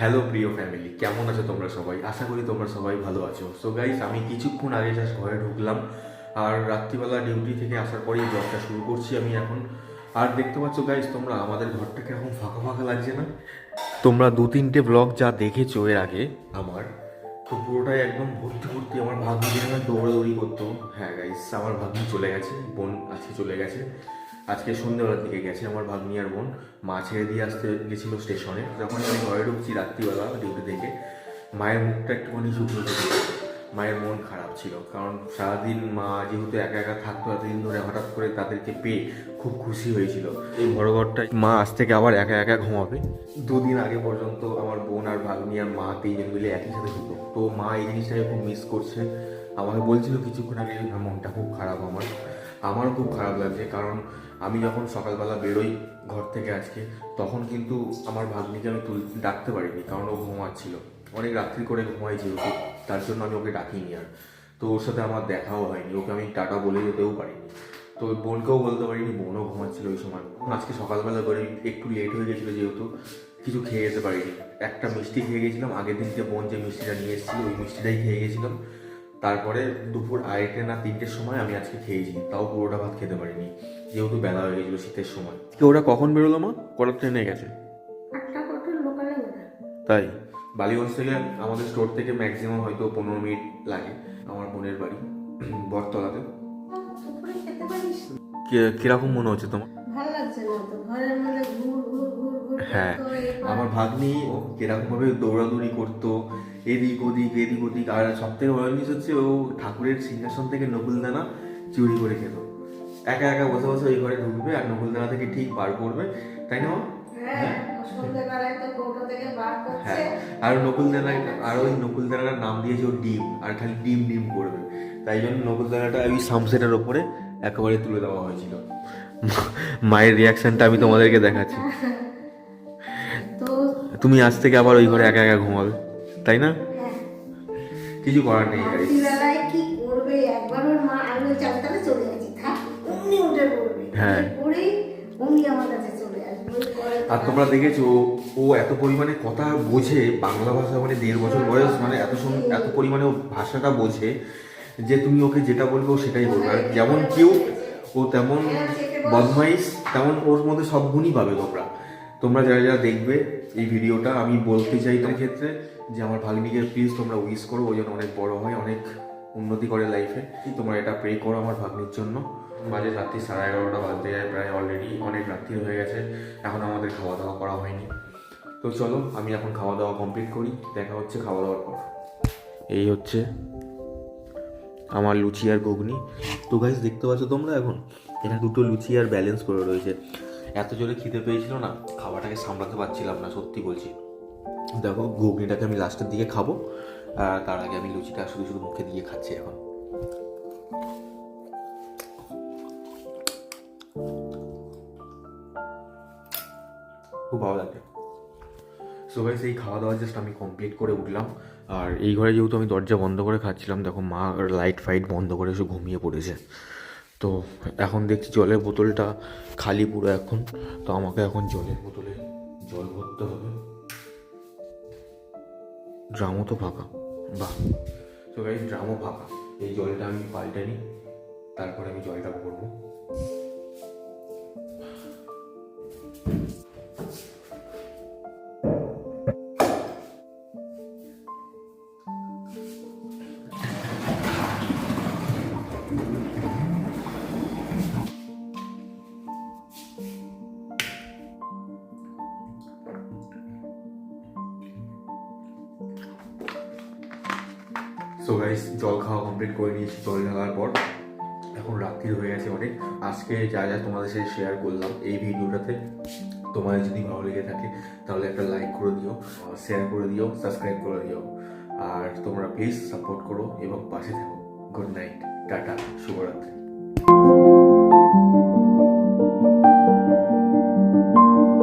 Hello প্রিয় family কেমন আছো তোমরা সবাই? আশা করি তোমরা সবাই ভালো আছো। সো গাইস আমি কিছুক্ষণ আগে জাস্ট ঘরে ঢুকলাম। আর রাত্রিবেলা ডিউটি থেকে আসার পরেই জবটা শুরু করছি আমি এখন। আর দেখতে পাচ্ছ গাইস তোমরা, আমাদের ঘরটা কীরকম ফাঁকা ফাঁকা লাগছে না? তোমরা দু তিনটে ব্লগ যা দেখেছ এর আগে আমার, তো পুরোটাই একদম ভর্তি ভর্তি আমার ভাগ্নি দৌড়াদৌড়ি করতো। হ্যাঁ গাইস আমার ভাগ্নি চলে গেছে, বোন আজকে চলে গেছে। আজকে সন্ধ্যেবেলার দিকে গেছে আমার ভাগ্নি আর বোন। মা ছেড়ে দিয়ে আসতে গেছিল স্টেশনে। যখন আমি ঘরে ঢুকছি রাত্রিবেলা ডিউটি থেকে, মায়ের মুখটা একটুখানি শুকনো ছিল। মায়ের মন খারাপ ছিল। কারণ সারাদিন মা যেহেতু একা একা থাকতো, এতদিন ধরে হঠাৎ করে তাদেরকে পেয়ে খুব খুশি হয়েছিল। এই বড় ঘরটায় মা আজ থেকে আবার একা একা ঘুমাবে। দুদিন আগে পর্যন্ত আমার বোন আর ভাগ্নি আর মা তিনজন মিলে একই সাথে হতো তো মা এই জিনিসটাকে খুব মিস করছে। আমাকে বলছিল কিছুক্ষণ আগে "না, মনটা খুব খারাপ আমার। আমারও খুব খারাপ লাগছে কারণ আমি যখন সকালবেলা বেরোই ঘর থেকে আজকে তখন কিন্তু আমার ভাগ্নিকে আমি তুল ডাকতে পারিনি কারণ ও ঘুমাচ্ছিল। অনেক রাত্রি করে ঘুমাই যেহেতু তার জন্য আমি ওকে ডাকিনি আর। তো ওর সাথে আমার দেখাও হয়নি ওকে আমি টাটা বলে যেতেও পারিনি। তো বোনকেও বলতে পারিনি বোনও ঘুমাচ্ছিল ওই সময়। আজকে সকালবেলা করে একটু লেট হয়ে গেছিল যেহেতু কিছু খেয়ে যেতে পারিনি। একটা মিষ্টি খেয়ে গেছিলাম আগের দিনকে বোন যে মিষ্টিটা নিয়ে এসেছিল ওই মিষ্টিটাই খেয়ে গেছিলাম। তারপরে দুপুর আড়াইটে না তিনটের সময় আমি আজকে খেয়েছি তাও পুরোটা ভাত খেতে পারিনি যেহেতু বেলা হয়ে গেছিল শীতের সময়। ওরা কখন বেরোলো মা? কটার ট্রেনে গেছে? তাই? বালিগঞ্জ থেকে আমাদের স্টোর থেকে ম্যাক্সিমাম হয়তো পনেরো মিনিট লাগে আমার বোনের বাড়ি বটতলাতে। দুপুরে খেতে পারিস? কে- কীরকম মনে হচ্ছে তোমার? ভালো লাগছে না তো? ঘরের মধ্যে ঘুর ঘুর ঘুর ঘুর হ্যাঁ। আমার ভাগ্নি ও কীরকম ভাবে দৌড়াদৌড়ি করতো এদিক ওদিক এদিক ওদিক আর সব থেকে বড় জিনিস হচ্ছে ও ঠাকুরের সিংহাসন থেকে নকুলদানা চুরি করে খেত। একা একা বসে বসে ওই ঘরে ঢুকবে আর নকুলদানা থেকে ঠিক বার করবে তাই না হ্যাঁ করছে। হ্যাঁ আর নকুলদানা আর ওই নকুলদানার নাম দিয়েছে ও ডিম আর খালি ডিম ডিম করবে। তাই জন্য নকুলদানাটা ওই সামসেটের ওপরে একেবারে তুলে দেওয়া হয়েছিল। মায়ের রিয়াকশনটা আমি তোমাদেরকে দেখাচ্ছি। তো তুমি আজ থেকে আবার ওই ঘরে একা একা ঘুমাবে তাই না? হ্যাঁ। কিছু করার নেই গাইস রাত্রিবেলায় কি করবে? একবার ওর মা আমি ওই চালতালে চলে গেছি থাক অমনি উঠে পড়বে। হ্যাঁ। পড়েই অমনি আমার কাছে চলে আসবে আর তোমরা দেখেছ ও- এত পরিমাণে কথা বোঝে বাংলা ভাষা মানে দেড় বছর বয়স মানে এত এত পরিমাণে ও ভাষাটা বোঝে যে তুমি ওকে যেটা বলবে ও সেটাই বলবে। আর যেমন কেউ ও তেমন বদমাইশ তেমন ওর মধ্যে সব গুণই পাবে তোমরা। তোমরা যারা যারা দেখবে এই ভিডিওটা, আমি বলতে চাই তার ক্ষেত্রে যে আমার ভাগ্নিকে প্লিজ তোমরা উইস করো ওই জন্য অনেক বড় হয়, অনেক উন্নতি করে লাইফে তোমরা এটা প্রে করো আমার ভাগ্নির জন্য। মাঝে রাত্রি সাড়ে এগারোটা বাজতে যায়, প্রায় অলরেডি অনেক রাত্রি হয়ে গেছে, এখন আমাদের খাওয়া দাওয়া করা হয়নি। তো চলো, আমি এখন খাওয়া দাওয়া কমপ্লিট করি, দেখা হচ্ছে খাওয়া দাওয়ার পর। এই হচ্ছে আমার লুচি আর ঘুগনি। তো গাইজ দেখতে পাচ্ছ তোমরা এখন? এখানে দুটো লুচি আর ব্যালেন্স করে রয়েছে। এত জোরে খিদে পেয়েছিল না খাবারটাকে সামলাতে পারছিলাম না, সত্যি বলছি। দেখো, ঘুগনিটাকে আমি লাস্টের দিকে খাব তার আগে আমি লুচিটা শুধু শুধু মুখে দিয়ে খাচ্ছি এখন। খুব ভালো লাগে সো গাইস এই খাওয়া দাওয়া জাস্ট আমি কমপ্লিট করে উঠলাম, আর এই ঘরে যেহেতু আমি দরজা বন্ধ করে খাচ্ছিলাম, দেখো মা লাইট ফাইট বন্ধ করে এসে ঘুমিয়ে পড়েছে। তো এখন দেখছি জলের বোতলটা খালি পুরো এখন। তো আমাকে এখন জলের বোতলে জল ভরতে হবে। ড্রামও তো ফাঁকা। বাহ। তো এই ড্রামও ফাঁকা। এই জলটা আমি পাল্টে নিই তারপরে আমি জলটা ভরবো। সো গাইস জল খাওয়া কমপ্লিট করে নিয়েছি, জল ঢাকার পর। এখন রাত্রি হয়ে গেছে অনেক। আজকে যা যা তোমাদের সাথে শেয়ার করলাম এই ভিডিওটাতে, তোমাদের যদি ভালো লেগে থাকে, তাহলে একটা লাইক করে দিও শেয়ার করে দিও সাবস্ক্রাইব করে দিও। আর তোমরা প্লিজ সাপোর্ট করো এবং পাশে থাকো। গুড নাইট টাটা শুভরাত্রি।